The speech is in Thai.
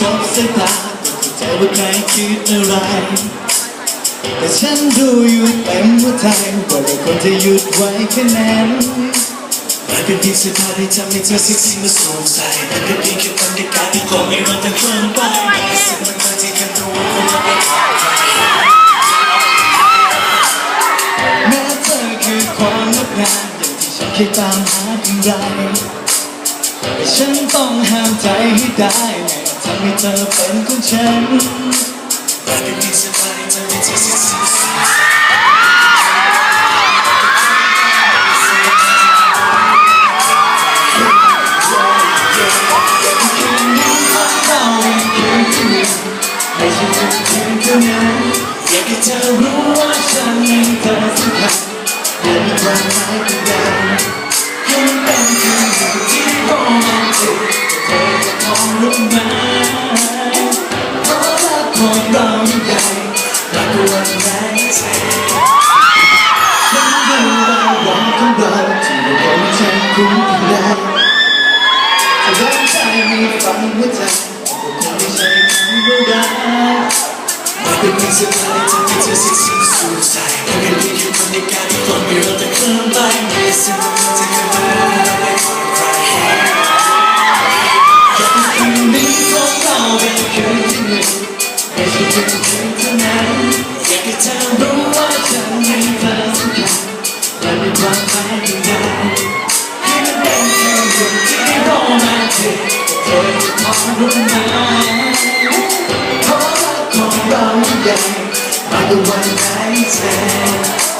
สบสายตาเข้าใจว่าใครคิดอะไร แต่ฉันดูอยู่เต็มหัวใจว่าเราควรจะหยุดไว้แค่นั้นมันเป็นเพียงเสื้อผ้าที่ทำให้เธอเซ็กซี่มาสวมใส่มันเป็นเพียงแค่บรรยากาศที่ก่อให้เราแต่งเคลื่อนไปสิ่งมันเกิดที่กันตัวคนจะไม่ขาดใจแม้เธอคือความงดงามอย่างที่ฉันเคยตามหาเพียงไรแต่ฉันต้องห้ามใจให้ได้ไม่อาจทำให้เธอเป็นของฉันมันเป็นเพียงเสื้อผ้าที่ทำให้เธอเซ็กซี่มาสวมใส่เจ็บสิ้นึ่งไม่ใช่ทุกคืนเท่านั้นอยากให้เธอรู้ว่าฉันมีเธอสำคัญและมีความหมาย ของเรายิ่งใหญ่รักวันแรกแท้ฉันรู้ว่าหวังของเราที่เราคงจะคุ้มได้จะร้องใจมีฟังหัวใจก็คงไม่ใช่คำว่ารักมันเป็นเพียงสื้อผ้าที่เธอเซ็กซี่มาสวมใส่มันเป็นเพียงแค่บรรยากาศที่ก่อให้เราแต่งเคลื่อนไปสิ่งมันเกิดที่กันตัวคน ไม่ใช่ทุกคืนเท่านั้นอยากให้เธอรู้ว่าฉันมีเธอสำคัญและมีความหมายยิ่งใหญ่ให้มันเป็นแค่เรื่องที่โรแมนติกเธอจะทำรู้ไหมเพราะรักของเรางใหญ่มากกว่าวันไหนแท้